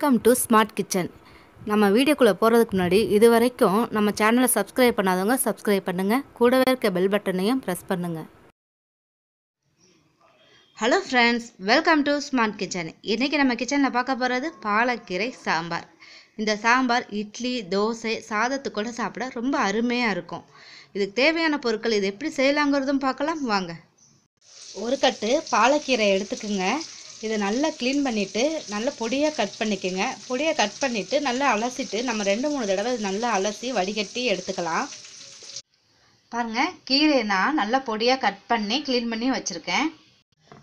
Welcome to smart kitchen நம்ம வீடியோக்குள்ளே போகிறதுக்கு முன்னாடி இது வரைக்கும் நம்ம சேனலை சப்ஸ்கிரைப் பண்ணாதவங்க சப்ஸ்கிரைப் பண்ணுங்கள் கூடவே இருக்க பெல் பட்டனையும் ப்ரெஸ் பண்ணுங்கள் hello friends welcome to Smart Kitchen இன்றைக்கி நம்ம கிச்சனில் பார்க்க போகிறது பாலக்கீரை சாம்பார். இந்த சாம்பார் இட்லி தோசை சாதத்துக்கூட சாப்பிட ரொம்ப அருமையாக இருக்கும். இதுக்கு தேவையான பொருட்கள் இது எப்படி செய்யலாங்கிறதும் பார்க்கலாம். வாங்க. ஒரு கட்டு பாலக்கீரை எடுத்துக்கோங்க. இதை நல்லா க்ளீன் பண்ணிவிட்டு நல்லா பொடியாக கட் பண்ணிக்கோங்க. பொடியாக கட் பண்ணிவிட்டு நல்லா அலசிட்டு நம்ம ரெண்டு மூணு தடவை நல்லா அலசி வடிகட்டி எடுத்துக்கலாம். பாருங்கள் கீரை நான் நல்லா பொடியாக கட் பண்ணி க்ளீன் பண்ணி வச்சுருக்கேன்.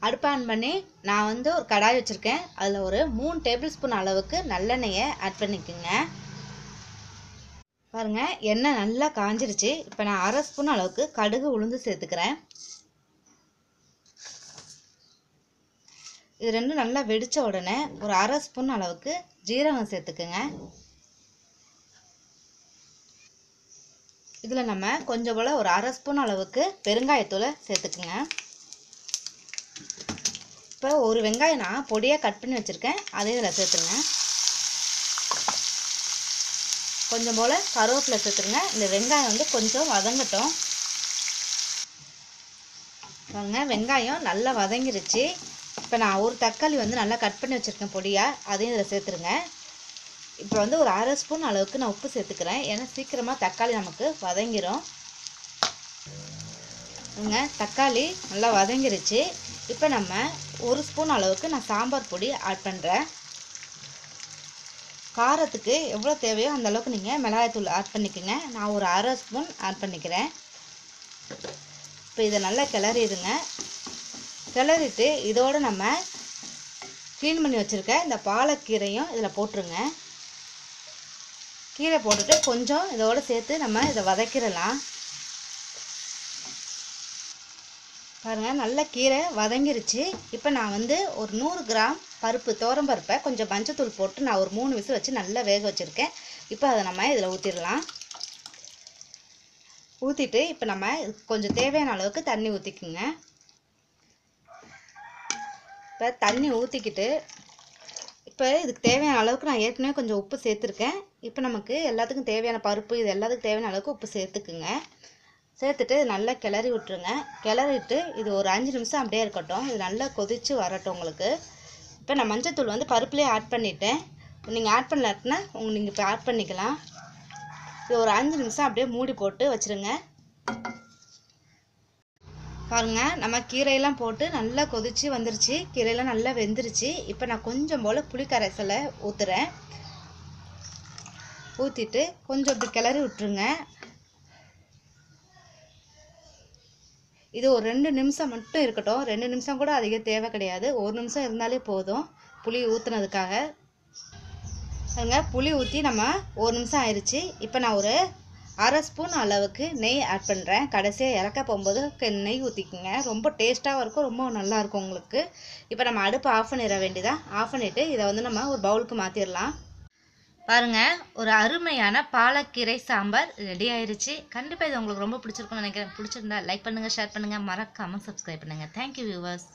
அடுப்பு ஆன் பண்ணி நான் வந்து ஒரு கடாய் வச்சுருக்கேன். அதில் ஒரு மூணு டேபிள் ஸ்பூன் அளவுக்கு நல்லெண்ணெயை ஆட் பண்ணிக்கோங்க. பாருங்கள் எண்ணெய் நல்லா காஞ்சிருச்சு. இப்போ நான் அரை ஸ்பூன் அளவுக்கு கடுகு உளுந்து சேர்த்துக்கிறேன். இது ரெண்டும் நல்லா வெடித்த உடனே ஒரு அரை ஸ்பூன் அளவுக்கு ஜீரகம் சேர்த்துக்குங்க. இதில் நம்ம கொஞ்சம் போல் ஒரு அரை ஸ்பூன் அளவுக்கு பெருங்காயத்தூளை சேர்த்துக்குங்க. இப்போ ஒரு வெங்காயம் நான் பொடியாக கட் பண்ணி வச்சுருக்கேன். அதே இதில் சேர்த்துருங்க. கொஞ்சம் போல் கருவேப்பிலை சேர்த்துருங்க. இந்த வெங்காயம் வந்து கொஞ்சம் வதங்கட்டும். பாருங்க வெங்காயம் நல்லா வதங்கிருச்சு. இப்போ நான் ஒரு தக்காளி வந்து நல்லா கட் பண்ணி வச்சுருக்கேன் பொடியாக அதையும் இதில் சேர்த்துருங்க. இப்போ வந்து ஒரு அரை ஸ்பூன் அளவுக்கு நான் உப்பு சேர்த்துக்கிறேன். ஏன்னா சீக்கிரமாக தக்காளி நமக்கு வதங்கிரும். தக்காளி நல்லா வதங்கிருச்சு. இப்போ நம்ம ஒரு ஸ்பூன் அளவுக்கு நான் சாம்பார் பொடி ஆட் பண்ணுறேன் காரத்துக்கு எவ்வளோ தேவையோ அந்த அளவுக்கு நீங்கள் மிளகாய்த்தூள் ஆட் பண்ணிக்கோங்க. நான் ஒரு அரை ஸ்பூன் ஆட் பண்ணிக்கிறேன். இப்போ இதை நல்லா கிளறிடுங்க. கிளறிட்டு இதோடு நம்ம க்ளீன் பண்ணி வச்சுருக்க இந்த பாலக்கீரையும் இதில் போட்டுருங்க. கீரை போட்டுட்டு கொஞ்சம் இதோடு சேர்த்து நம்ம இதை வதக்கிடலாம். பாருங்கள் நல்ல கீரை வதங்கிருச்சு. இப்போ நான் வந்து ஒரு நூறு கிராம் பருப்பு பருப்பை கொஞ்சம் மஞ்சத்தூள் போட்டு நான் ஒரு மூணு விசில் வச்சு நல்லா வேக வச்சுருக்கேன். இப்போ அதை நம்ம இதில் ஊற்றிடலாம் ஊற்றிட்டு இப்போ நம்ம கொஞ்சம் தேவையான அளவுக்கு தண்ணி ஊற்றிக்குங்க இப்போ தண்ணி ஊற்றிக்கிட்டு இப்போ இதுக்கு தேவையான அளவுக்கு நான் ஏற்கனவே கொஞ்சம் உப்பு சேர்த்துருக்கேன். இப்போ நமக்கு எல்லாத்துக்கும் தேவையான பருப்பு இது எல்லாத்துக்கும் தேவையான அளவுக்கு உப்பு சேர்த்துக்குங்க. சேர்த்துட்டு நல்லா கிளறி விட்டுருங்க. கிளறிட்டு இது ஒரு அஞ்சு நிமிஷம் அப்படியே இருக்கட்டும். இது நல்லா கொதித்து வரட்டும் உங்களுக்கு. இப்போ நான் மஞ்சத்தூள் வந்து பருப்புலேயே ஆட் பண்ணிட்டேன். நீங்கள் ஆட் பண்ணலாட்டினா உங்கள் நீங்கள் இப்போ ஆட் பண்ணிக்கலாம். இது ஒரு அஞ்சு நிமிஷம் அப்படியே மூடி போட்டு வச்சுருங்க. பாருங்க நம்ம கீரையெல்லாம் போட்டு நல்லா கொதிச்சு வந்துருச்சு. கீரையெல்லாம் நல்லா வெந்துருச்சு. இப்போ நான் கொஞ்சம் போல் புளி கரைசலை ஊற்றுறேன் ஊற்றிட்டு கொஞ்சம் இப்படி கிளறி விட்டுருங்க. இது ஒரு ரெண்டு நிமிஷம் மட்டும் இருக்கட்டும். ரெண்டு நிமிஷம் கூட அதிகம் தேவை கிடையாது. ஒரு நிமிஷம் இருந்தாலே போதும். புளி ஊற்றுனதுக்காக பாருங்க புளி ஊற்றி நம்ம ஒரு நிமிஷம் ஆயிடுச்சு இப்போ நான் ஒரு அரை ஸ்பூன் அளவுக்கு நெய் ஆட் பண்ணுறேன் கடைசியாக இறக்க போகும்போது நெய் ஊற்றிக்குங்க ரொம்ப டேஸ்ட்டாகவும் இருக்கும் ரொம்ப நல்லாயிருக்கும் உங்களுக்கு. இப்போ நம்ம அடுப்பு ஆஃப் பண்ணிட வேண்டியதான் ஆஃப் பண்ணிவிட்டு இதை வந்து நம்ம ஒரு பவுலுக்கு மாற்றிடலாம் பாருங்கள் ஒரு அருமையான பாலக்கீரை சாம்பார் ரெடி ஆயிடுச்சு கண்டிப்பாக இது உங்களுக்கு ரொம்ப பிடிச்சிருக்கும்னு நினைக்கிறேன். பிடிச்சிருந்தா லைக் பண்ணுங்கள் ஷேர் பண்ணுங்கள் மறக்காமல் சப்ஸ்கிரைப் பண்ணுங்கள் தேங்க்யூ வியூவர்ஸ்